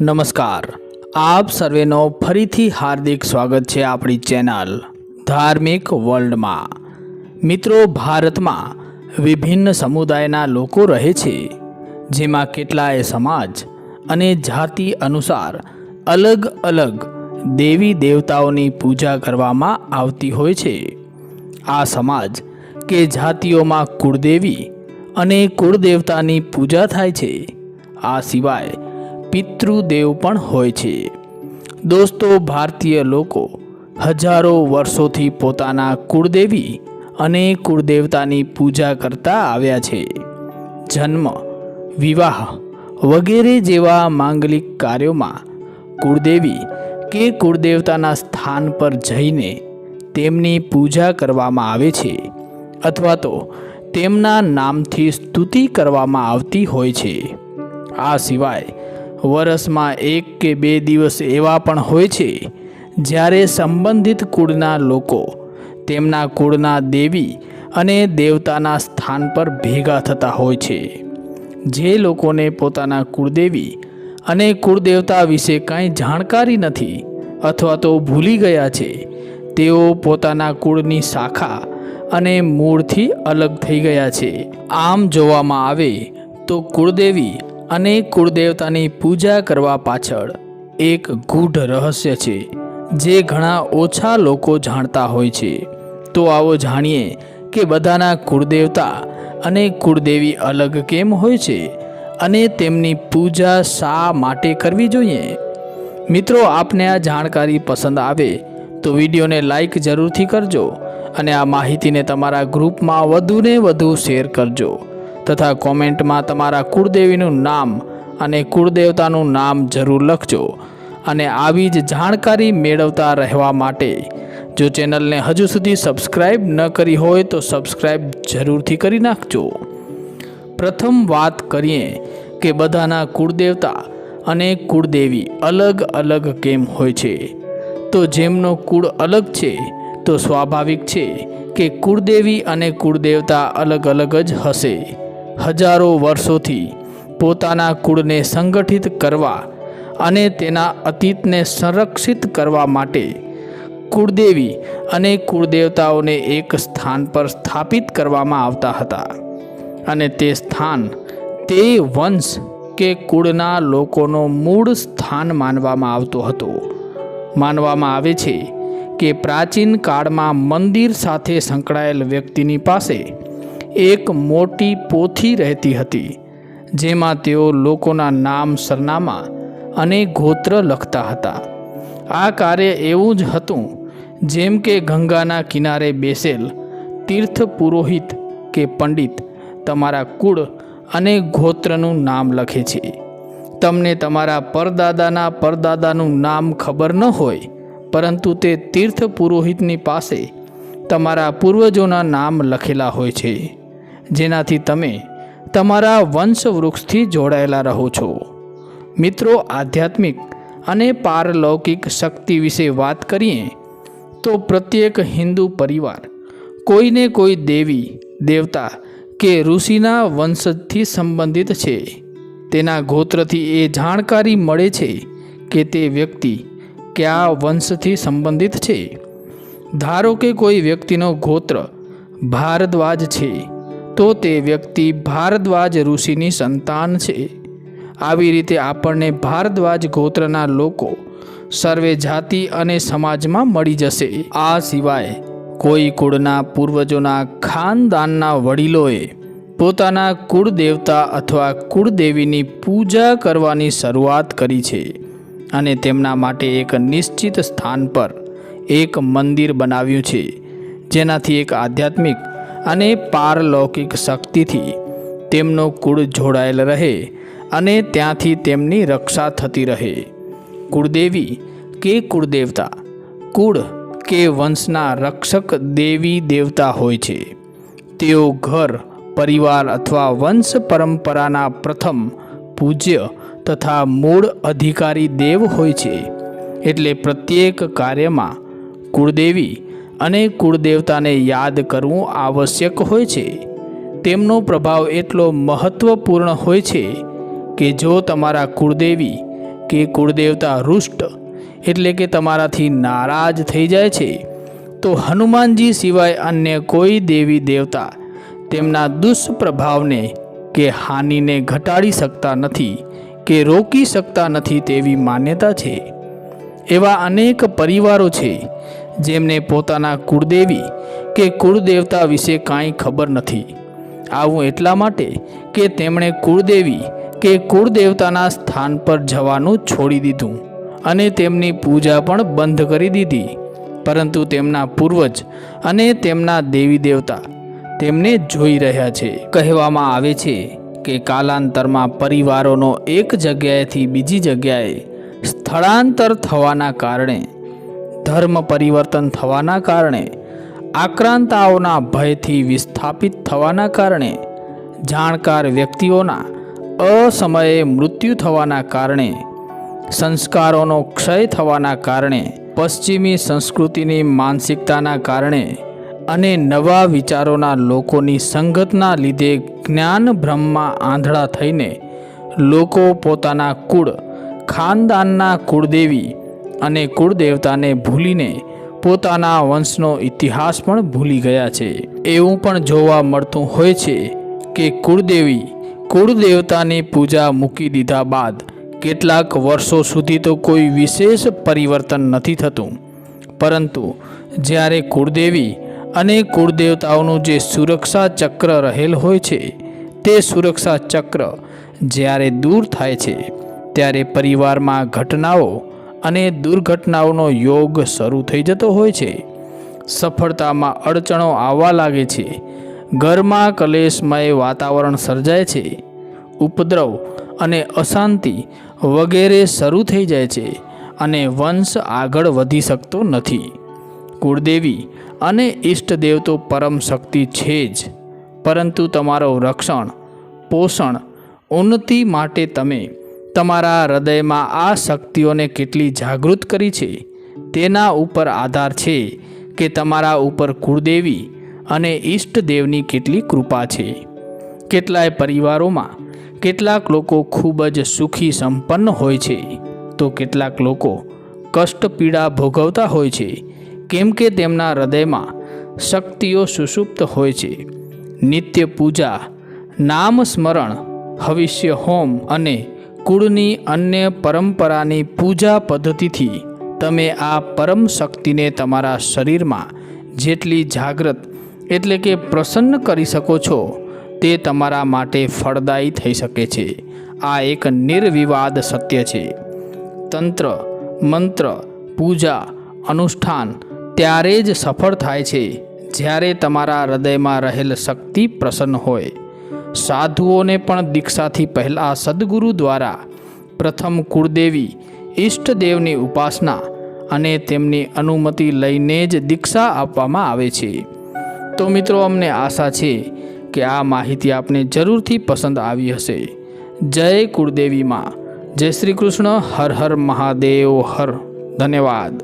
નમસ્કાર. આપ સર્વેનો ફરીથી હાર્દિક સ્વાગત છે આપણી ચેનલ ધાર્મિક વર્લ્ડમાં. મિત્રો, ભારતમાં વિભિન્ન સમુદાયના લોકો રહે છે, જેમાં કેટલાય સમાજ અને જાતિ અનુસાર અલગ અલગ દેવી દેવતાઓની પૂજા કરવામાં આવતી હોય છે. આ સમાજ કે જાતિઓમાં કુળદેવી અને કુળદેવતાની પૂજા થાય છે. આ સિવાય પિતૃદેવ પણ હોય છે. દોસ્તો, ભારતીય લોકો હજારો વર્ષોથી પોતાના કુળદેવી અને કુળદેવતાની પૂજા કરતા આવ્યા છે. જન્મ, વિવાહ વગેરે જેવા માંગલિક કાર્યોમાં કુળદેવી કે કુળદેવતાના સ્થાન પર જઈને તેમની પૂજા કરવામાં આવે છે અથવા તો તેમના નામથી સ્તુતિ કરવામાં આવતી હોય છે. આ સિવાય વરસમાં એક કે બે દિવસ એવા પણ હોય છે, જ્યારે સંબંધિત કુળના લોકો તેમના કુળના દેવી અને દેવતાના સ્થાન પર ભેગા થતા હોય છે. જે લોકોને પોતાના કુળદેવી અને કુળદેવતા વિશે કાંઈ જાણકારી નથી અથવા તો ભૂલી ગયા છે, તેઓ પોતાના કુળની શાખા અને મૂળથી અલગ થઈ ગયા છે. આમ જોવામાં આવે તો કુળદેવી અને કુળદેવતાની પૂજા કરવા પાછળ એક ગૂઢ રહસ્ય છે, જે ઘણા ઓછા લોકો જાણતા હોય છે. તો આવો જાણીએ કે બધાના કુળદેવતા અને કુળદેવી અલગ કેમ હોય છે અને તેમની પૂજા શા માટે કરવી જોઈએ? મિત્રો, આપને આ જાણકારી પસંદ આવે તો વિડીયોને લાઈક જરૂરથી કરજો અને આ માહિતીને તમારા ગ્રુપમાં વધુને વધુ શેર કરજો. તથા કોમેન્ટમાં તમારા કુળદેવીનું નામ અને કુળદેવતાનું નામ જરૂર લખજો અને આવી જ જાણકારી મેળવતા રહેવા માટે. જો ચેનલને હજુ સુધી સબસ્ક્રાઈબ ન કરી હોય તો સબસ્ક્રાઈબ જરૂરથી કરી નાખજો. પ્રથમ વાત કરીએ કે બધાના કુળદેવતા અને કુળદેવી અલગ અલગ કેમ હોય છે? તો જેમનો કુળ અલગ છે, તો સ્વાભાવિક છે કે કુળદેવી અને કુળદેવતા અલગ અલગ જ હશે. હજારો વર્ષોથી પોતાના કુળને સંગઠિત કરવા અને તેના અતીતને સંરક્ષિત કરવા માટે કુળદેવી અને કુળદેવતાઓને એક સ્થાન પર સ્થાપિત કરવામાં આવતા હતા. અને તે સ્થાન તે વંશ કે કુળના લોકોનો મૂળ સ્થાન માનવામાં આવતો હતો. માનવામાં આવે છે કે પ્રાચીન કાળમાં મંદિર સાથે સંકળાયેલ વ્યક્તિની પાસે એક મોટી પોથી રહેતી હતી, જેમાં તેઓ લોકોના નામ સરનામા અને ગોત્ર લખતા હતા. આ કાર્ય એવું જ હતું, જેમ કે ગંગાના કિનારે બેસેલ તીર્થ પુરોહિત કે પંડિત તમારા કુળ અને ગોત્રનું નામ લખે છે. તમને તમારા પરદાદાના પરદાદાનું નામ ખબર ન હોય, પરંતુ તે તીર્થ પુરોહિતની પાસે તમારા પૂર્વજોના નામ લખેલા હોય છે. જેનાથી તમે તમારા વંશવૃક્ષથી જોડાયેલા રહો છો. મિત્રો, આધ્યાત્મિક અને પારલૌકિક શક્તિ વિશે વાત કરીએ, તો પ્રત્યેક હિન્દુ પરિવાર, કોઈને કોઈ દેવી, દેવતા કે ઋષિના વંશથી સંબંધિત છે. તેના ગોત્રથી એ જાણકારી મળે છે કે તે વ્યક્તિ કયા વંશથી સંબંધિત છે. ધારો કે કોઈ વ્યક્તિનો ગોત્ર ભારદ્વાજ છે તો તે વ્યક્તિ ભારદ્વાજ ઋષિની સંતાન છે. આવી રીતે આપણને ભારદ્વાજ ગોત્રના લોકો સર્વે જાતિ અને સમાજમાં મળી જશે. આ સિવાય કોઈ કુળના પૂર્વજોના ખાનદાનના વડીલોએ પોતાના કુળદેવતા અથવા કુળદેવીની પૂજા કરવાની શરૂઆત કરી છે અને તેમના માટે એક નિશ્ચિત સ્થાન પર એક મંદિર બનાવ્યું છે. જેનાથી એક આધ્યાત્મિક અને પારલૌકિક શક્તિથી તેમનો કુળ જોડાયેલ રહે અને ત્યાંથી તેમની રક્ષા થતી રહે. કુળદેવી કે કુળદેવતા? કુળ કે વંશના રક્ષક દેવી દેવતા હોય છે. તેઓ ઘર, પરિવાર અથવા વંશ પરંપરાના પ્રથમ પૂજ્ય તથા મૂળ અધિકારી દેવ હોય છે. એટલે પ્રત્યેક કાર્યમાં કુળદેવી અને કુળદેવતાને યાદ કરવું આવશ્યક હોય છે. તેમનો પ્રભાવ એટલો મહત્ત્વપૂર્ણ હોય છે કે જો તમારા કુળદેવી કે કુળદેવતા રુષ્ટ એટલે કે તમારાથી નારાજ થઈ જાય છે, તો હનુમાનજી સિવાય અન્ય કોઈ દેવી દેવતા તેમના દુષ્પ્રભાવને કે હાનિને ઘટાડી શકતા નથી કે રોકી શકતા નથી તેવી માન્યતા છે. એવા અનેક પરિવારો છે જેમને પોતાના કુળદેવી કે કુળદેવતા વિશે કાંઈ ખબર નથી. આવું એટલા માટે કે તેમણે કુળદેવી કે કુળદેવતાના સ્થાન પર જવાનું છોડી દીધું અને તેમની પૂજા પણ બંધ કરી દીધી. પરંતુ તેમના પૂર્વજ અને તેમના દેવી દેવતા તેમને જોઈ રહ્યા છે. કહેવામાં આવે છે કે કાલાંતરમાં પરિવારોનો એક જગ્યાએથી બીજી જગ્યાએ સ્થળાંતર થવાના કારણે ધર્મ પરિવર્તન થવાના કારણે, આક્રાંતાઓના ભયથી વિસ્થાપિત થવાના કારણે, જાણકાર વ્યક્તિઓના અસમયે મૃત્યુ થવાના કારણે, સંસ્કારોનો ક્ષય થવાના કારણે, પશ્ચિમી સંસ્કૃતિની માનસિકતાના કારણે અને નવા વિચારોના લોકોની સંગતના લીધે જ્ઞાન બ્રહ્મમાં આંધળા થઈને લોકો પોતાના કુળ, ખાનદાનના કુળદેવી અને કુળદેવતાને ભૂલીને પોતાના વંશનો ઇતિહાસ પણ ભૂલી ગયા છે. એવું પણ જોવા મળતું હોય છે કે કુળદેવી કુળદેવતાની પૂજા મૂકી દીધા બાદ કેટલાક વર્ષો સુધી તો કોઈ વિશેષ પરિવર્તન નથી થતું. પરંતુ જ્યારે કુળદેવી અને કુળદેવતાઓનું જે સુરક્ષા ચક્ર રહેલ હોય છે, તે સુરક્ષા ચક્ર જ્યારે દૂર થાય છે, ત્યારે પરિવારમાં ઘટનાઓ અને દુર્ઘટનાઓનો યોગ શરૂ થઈ જતો હોય છે. સફળતામાં અડચણો આવવા લાગે છે. ઘરમાં કલેશમય વાતાવરણ સર્જાય છે. ઉપદ્રવ અને અશાંતિ વગેરે શરૂ થઈ જાય છે અને વંશ આગળ વધી શકતો નથી. કુળદેવી અને ઈષ્ટદેવ તો પરમ શક્તિ છે જ. પરંતુ તમારો રક્ષણ, પોષણ, ઉન્નતિ માટે તમે તમારા હૃદયમાં આ શક્તિઓને કેટલી જાગૃત કરી છે? તેના ઉપર આધાર છે કે તમારા ઉપર કુળદેવી અને ઈષ્ટદેવની કેટલી કૃપા છે. કેટલાય પરિવારોમાં કેટલાક લોકો ખૂબ જ સુખી સંપન્ન હોય છે. તો કેટલાક લોકો કષ્ટ પીડા ભોગવતા હોય છે, કેમ કે તેમના હૃદયમાં શક્તિઓ સુષુપ્ત હોય છે. નિત્ય પૂજા, નામ સ્મરણ, હવિષ્ય હોમ અને કુળની અન્ય પરંપરાની પૂજા પદ્ધતિથી તમે આ પરમ શક્તિને તમારા શરીરમાં જેટલી જાગ્રત એટલે કે પ્રસન્ન કરી શકો છો, તે તમારા માટે ફળદાયી થઈ શકે છે. આ એક નિર્વિવાદ સત્ય છે. તંત્ર, મંત્ર, પૂજા, અનુષ્ઠાન ત્યારે જ સફળ થાય છે, જ્યારે તમારા હૃદયમાં રહેલ શક્તિ પ્રસન્ન હોય. સાધુઓને પણ દીક્ષાથી પહેલાં સદગુરુ દ્વારા પ્રથમ કુળદેવી ઈષ્ટદેવની ઉપાસના અને તેમની અનુમતિ લઈને જ દીક્ષા આપવામાં આવે છે. તો મિત્રો, અમને આશા છે કે આ માહિતી આપને જરૂરથી પસંદ આવી હશે. જય કુળદેવીમાં જય શ્રી કૃષ્ણ. હર હર મહાદેવ. હર. ધન્યવાદ.